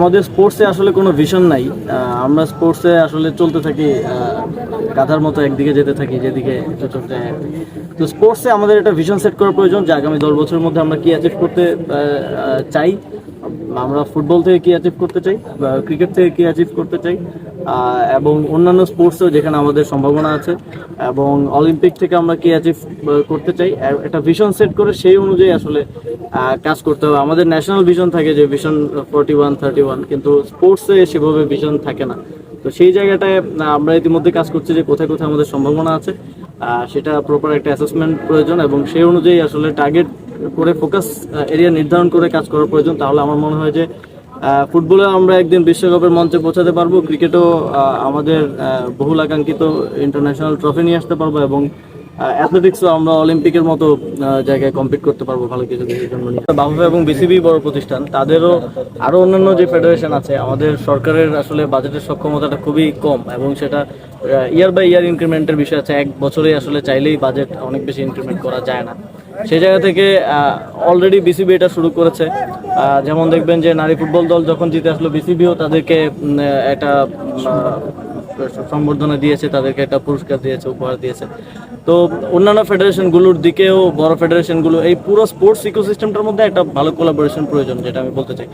আমাদের স্পোর্টসে আসলে কোনো ভিশন নাই। আমরা স্পোর্টসে আসলে চলতে থাকি গাধার মতো একদিকে যেতে থাকি, যেদিকে তো স্পোর্টসে আমাদের একটা ভিশন সেট করা প্রয়োজন যে আগামী দশ বছরের মধ্যে আমরা কি অ্যাচিভ করতে চাই। আমরা ফুটবল থেকে কি অ্যাচিভ করতে চাই ক্রিকেট থেকে কি অ্যাচিভ করতে চাই এবং অন্যান্য স্পোর্টসেও যেখানে আমাদের সম্ভাবনা আছে, এবং অলিম্পিক থেকে আমরা কি অ্যাচিভ করতে চাই একটা ভিশন সেট করে সেই অনুযায়ী আসলে কাজ করতে হবে। আমাদের ন্যাশনাল ভিশন থাকে যে vision forty one thirty one কিন্তু স্পোর্টসে সেভাবে ভিশন থাকে না। তো সেই জায়গাটায় আমরা ইতিমধ্যে কাজ করছি যে কোথায় কোথায় আমাদের সম্ভাবনা আছে সেটা প্রপার একটা অ্যাসেসমেন্ট প্রয়োজন, এবং সেই অনুযায়ী আসলে টার্গেট করে ফোকাস এরিয়া নির্ধারণ করে কাজ করার প্রয়োজন, তাহলে আমার মনে হয় যে ফুটবলে আমরা একদিন বিশ্বকাপের মঞ্চে পৌঁছাতে পারব ক্রিকেটও আমাদের বহুল আকাঙ্ক্ষিত ইন্টারন্যাশনাল ট্রফি নিয়ে আসতে পারব এবং অ্যাথলেটিক্সও আমরা অলিম্পিকের মতো জায়গায় কম্পিট করতে পারব, ভালো কিছু জন্য। বাফুফে এবং বিসিবি বড় প্রতিষ্ঠান, তাদেরও আরও অন্যান্য যে ফেডারেশন আছে, আমাদের সরকারের আসলে বাজেটের সক্ষমতাটা খুবই কম এবং সেটা ইয়ার বাই ইয়ার ইনক্রিমেন্টের বিষয় আছে, এক বছরে আসলে চাইলেই বাজেট অনেক বেশি ইনক্রিমেন্ট করা যায় না। সেই জায়গা থেকে অলরেডি বিসিবি এটা শুরু করেছে। যেমন দেখবেন যে নারী ফুটবল দল যখন জিতে আসলো বিসিবিও তাদেরকে একটা সম্বর্ধনা দিয়েছে, তাদেরকে একটা পুরস্কার দিয়েছে, উপহার দিয়েছে। তো অন্যান্য ফেডারেশনগুলোর দিকেও, বড় ফেডারেশনগুলো এই পুরো স্পোর্টস ইকোসিস্টেমটার মধ্যে একটা ভালো কোলাবোরেশন প্রয়োজন, যেটা আমি বলতে চাই।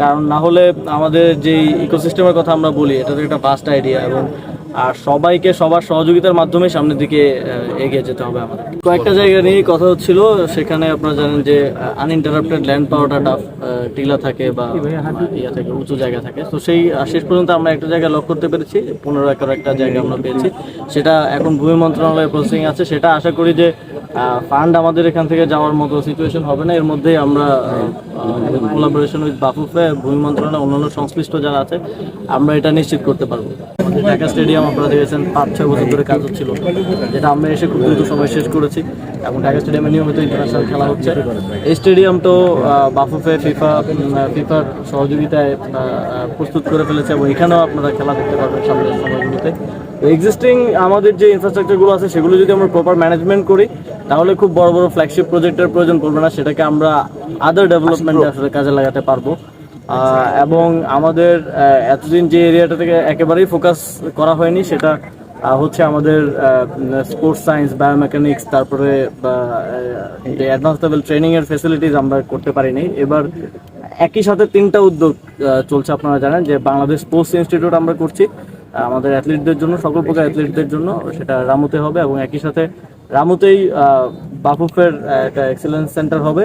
কারণ না হলে আমাদের যে ইকোসিস্টেমের কথা আমরা বলি এটা তো একটা ফাস্ট আইডিয়া এবং আর সবাইকে সবার সহযোগিতার মাধ্যমে সামনের দিকে এগিয়ে যেতে হবে আমাদের। কয়েকটা জায়গা নিয়ে কথা হচ্ছিল সেখানে আপনারা জানেন যে আনইন্টারাপ্টেড ল্যান্ড পাওয়াটা টাফ টিলা থাকে বা ইয়া থাকে উঁচু জায়গা থাকে। তো সেই শেষ পর্যন্ত আমরা একটা জায়গা লক করতে পেরেছি পনেরো একর একটা জায়গা আমরা পেয়েছি। সেটা এখন ভূমি মন্ত্রণালয়ে প্রসেসিং আছে। সেটা আশা করি যে ফান্ড আমাদের এখান থেকে যাওয়ার মতো সিচুয়েশন হবে না। এর মধ্যেই আমরা কোলাবোরেশন উইথ বাফুফে ভূমি মন্ত্রণালয়, অন্যান্য সংশ্লিষ্ট যারা আছে, আমরা এটা নিশ্চিত করতে পারব। ঢাকা স্টেডিয়াম আপনারা দেখেছেন, পাঁচ, ছয় বছর ধরে কাজ হচ্ছিল। যেটা আমরা এসে খুব দ্রুত সময় শেষ করেছি। এবং ঢাকা স্টেডিয়ামে নিয়মিত ইন্টারন্যাশনাল খেলা হচ্ছে। এই স্টেডিয়াম তো বাফুফে ফিফা ফিফার সহযোগিতায় প্রস্তুত করে ফেলেছে এবং এখানেও আপনারা খেলা দেখতে পারবেন সামনের সময়গুলোতে। এক্সিস্টিং আমাদের যে ইনফ্রাস্ট্রাকচারগুলো আছে, সেগুলো যদি আমরা প্রপার ম্যানেজমেন্ট করি, তাহলে খুব বড় বড় ফ্ল্যাগশিপ প্রজেক্টের প্রয়োজন পড়বে না। সেটাকে আমরা আদার ডেভেলপমেন্টে আসলে কাজে লাগাতে পারব। এবং আমাদের এতদিন যে এরিয়াটা থেকে একেবারেই ফোকাস করা হয়নি, সেটা হচ্ছে আমাদের স্পোর্টস সায়েন্স বায়োমেকানিক্স তারপরে অ্যাডভান্স লেভেল ট্রেনিং এর ফেসিলিটিস আমরা করতে পারিনি। এবার একই সাথে তিনটা উদ্যোগ চলছে আপনারা জানেন, যে বাংলাদেশ স্পোর্টস ইনস্টিটিউট আমরা করছি। আমাদের অ্যাথলিটদের জন্য, সকল প্রকার অ্যাথলিটদের জন্য, সেটা রামুতে হবে এবং একই সাথে রামুতেই বাফুফের একটা এক্সেলেন্স সেন্টার হবে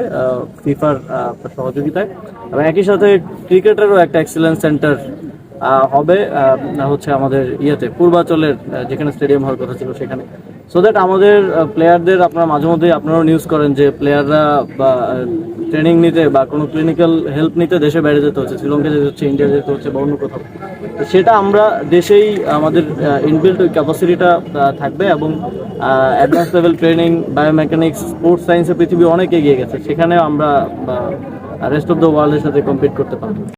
ফিফার সহযোগিতায়। এবং একই সাথে ক্রিকেটেরও একটা এক্সেলেন্স সেন্টার হবে হচ্ছে আমাদের ইয়েতে, পূর্বাচলের যেখানে স্টেডিয়াম হওয়ার কথা ছিল সেখানে। সো দ্যাট আমাদের প্লেয়ারদের আপনারা মাঝে মধ্যেই আপনারাও নিউজ করেন যে প্লেয়াররা বা ট্রেনিং নিতে বা কোনো ক্লিনিক্যাল হেল্প নিতে দেশে বাইরে যেতে হচ্ছে, শ্রীলঙ্কা যেতে হচ্ছে ইন্ডিয়া যেতে হচ্ছে বা অন্য কোথাও। তো সেটা আমরা দেশেই আমাদের ইনবিল্ট ওই ক্যাপাসিটিটা থাকবে এবং advance level training biomechanics sports সায়েন্সে পৃথিবী অনেক এগিয়ে গেছে। সেখানে আমরা রেস্ট অফ দ্য ওয়ার্ল্ডের সাথে কম্পিট করতে পারব।